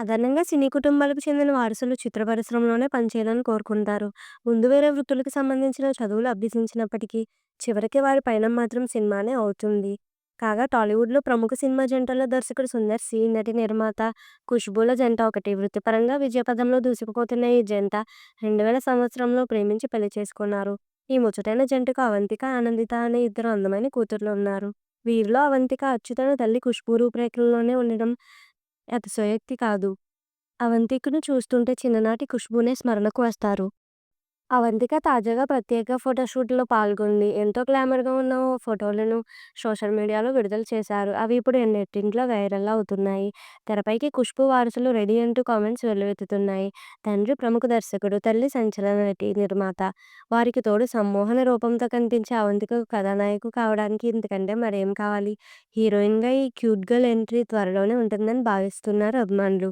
సాధారణంగా సినీ కుటుంబాలకు చెందిన వారసులు చిత్ర పరిశ్రమలోనే పనిచేయాలని కోరుకుంటారు. ముందు వేరే వృత్తులకు సంబంధించిన చదువులు అభ్యసించినప్పటికీ, చివరికి వారి పయనం మాత్రం సినిమానే అవుతుంది. కాగా టాలీవుడ్‌లో ప్రముఖ సినిమా జంటల్లో దర్శకుడు సుందర్ సి, నటి నిర్మాత ఖుష్బూల జంట ఒకటి. వృత్తిపరంగా విజయపథంలో దూసుకుపోతున్న ఈ జంట 2000 సంవత్సరంలో ప్రేమించి పెళ్ళి చేసుకున్నారు. ఈ ముచ్చటైన జంటకు అవంతిక, ఆనందిత అనే ఇద్దరు అందమైన కూతుళ్ళున్నారు. వీరిలో అవంతిక అచ్చుతను తల్లి ఖుష్బూ రూపురేఖల్లోనే ఉండడం అతిశయోక్తి కాదు. అవంతికను చూస్తుంటే చిన్ననాటి ఖుష్బూనే స్మరణకు వస్తారు. అవంతిక తాజాగా ప్రత్యేక ఫోటోషూట్లో పాల్గొంది. ఎంతో గ్లామర్‌గా ఉన్న ఓ ఫోటోలను సోషల్ మీడియాలో విడుదల చేశారు. అవి ఇప్పుడు నెట్టింట్లో వైరల్ అవుతున్నాయి. తెరపైకి ఖుష్బూ వారసులు రెడీ అంటూ కామెంట్స్ వెల్లువెత్తుతున్నాయి. తండ్రి ప్రముఖ దర్శకుడు, తల్లి సంచలన నటి, నిర్మాత. వారికి తోడు సమ్మోహన రూపంతో కనిపించే అవంతికకు కథానాయిక కావడానికి ఇంతకంటే మరేం కావాలి? హీరోయిన్‌గా ఈ క్యూట్ గర్ల్ ఎంట్రీ త్వరలోనే ఉంటుందని భావిస్తున్నారు అభిమానులు.